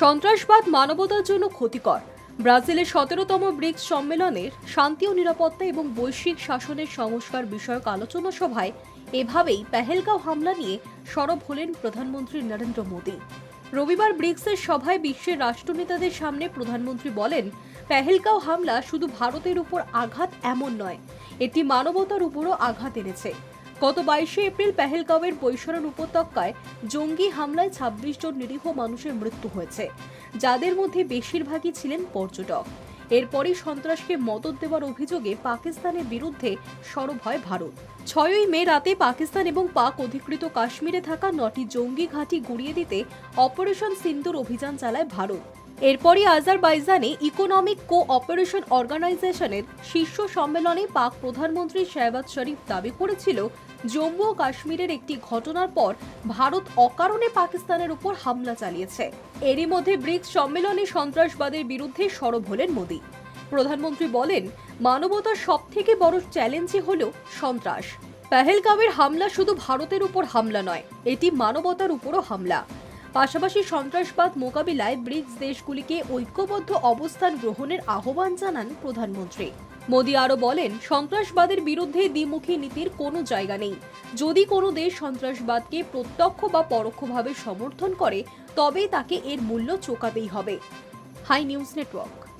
সন্ত্রাসবাদ মানবতার জন্য ক্ষতিকর। ব্রাজিলের সতেরোতম ব্রিক্স সম্মেলনের শান্তি ও নিরাপত্তা এবং বৈশ্বিক শাসনের সংস্কার বিষয়ক আলোচনা সভায় এভাবেই পেহেলগাঁও হামলা নিয়ে সরব হলেন প্রধানমন্ত্রী নরেন্দ্র মোদী। রবিবার ব্রিক্সের সভায় বিশ্বের রাষ্ট্রনেতাদের সামনে প্রধানমন্ত্রী বলেন, পেহেলগাঁও হামলা শুধু ভারতের উপর আঘাত এমন নয়, এটি মানবতার উপরও আঘাত এনেছে। গত বাইশে এপ্রিল পেহেলগাঁওয়ের বৈশরণ উপত্যকায় জঙ্গি হামলায় ছাব্বিশ জন নিরীহ মানুষের মৃত্যু হয়েছে। যাদের মধ্যে বেশিরভাগই ছিলেন পর্যটক। এরপরই সন্ত্রাসকে মদত দেওয়ার অভিযোগে পাকিস্তানের বিরুদ্ধে সরব হয় ভারত। ছয়ই মে রাতে পাকিস্তান এবং পাক অধিকৃত কাশ্মীরে থাকা নটি জঙ্গি ঘাঁটি গুড়িয়ে দিতে অপারেশন সিন্দুর অভিযান চালায় ভারত। এরপরই আজারবাইজানে ইকোনমিক কো অপারেশন অর্গানাইজেশনের শীর্ষ সম্মেলনে পাক প্রধানমন্ত্রী শেহবাজ শরীফ দাবি করেছিল, জম্মু ও কাশ্মীরের একটি ঘটনার পর ভারত অকারণে পাকিস্তানের উপর হামলা চালিয়েছে। এরই মধ্যে ব্রিক্স সম্মেলনে সন্ত্রাসবাদের বিরুদ্ধে সরব হলেন মোদী। প্রধানমন্ত্রী বলেন, মানবতার সবথেকে বড় চ্যালেঞ্জই হল সন্ত্রাস। পেহেলগাঁওয়ের হামলা শুধু ভারতের উপর হামলা নয়, এটি মানবতার উপরও হামলা। পাশাপাশি সন্ত্রাসবাদ মোকাবিলায় ব্রিক্স দেশগুলিকে ঐক্যবদ্ধ অবস্থান গ্রহণের আহ্বান জানান প্রধানমন্ত্রী। মোদী আরও বলেন, সন্ত্রাসবাদের বিরুদ্ধে দ্বিমুখী নীতির কোনো জায়গা নেই। যদি কোনো দেশ সন্ত্রাসবাদকে প্রত্যক্ষ বা পরোক্ষভাবে সমর্থন করে তবে তাকে এর মূল্য চোকাতেই হবে। Hi news network.